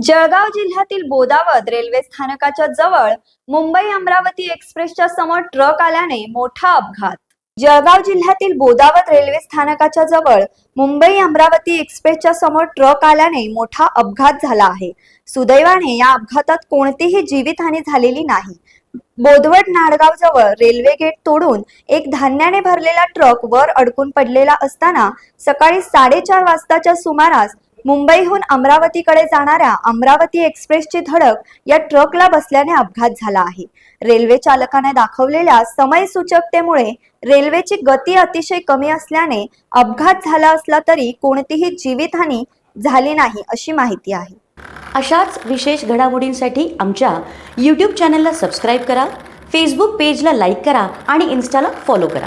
जळगाव जिल्ह्यातील बोदावत रेल्वे स्थानकाच्या जवळ मुंबई अमरावती एक्सप्रेसच्या समोर ट्रक आल्याने मोठा अपघात. जळगाव जिल्ह्यातील बोदावत रेल्वे स्थानकाच्या जवळ मुंबई अमरावती एक्सप्रेसच्या समोर ट्रक आल्याने मोठा अपघात झाला आहे. सुदैवाने या अपघातात कोणतीही जीवितहानी झालेली नाही. बोदवड नाडगाव जवळ रेल्वे गेट तोडून एक धान्याने भरलेला ट्रक वर अडकून पडलेला असताना सकाळी साडेचार वाजताच्या सुमारास मुंबईहून अमरावतीकडे जाणाऱ्या अमरावती एक्सप्रेसची धडक या ट्रकला बसल्याने अपघात झाला आहे. रेल्वे चालकाने दाखवलेल्या समय सूचकतेमुळे रेल्वेची गती अतिशय कमी असल्याने अपघात झाला असला तरी कोणतीही जीवितहानी झाली नाही अशी माहिती आहे. अशाच विशेष घडामोडींसाठी आमच्या यूट्यूब चॅनलला सबस्क्राईब करा फेसबुक पेजला लाईक करा आणि इन्स्टाला फॉलो करा.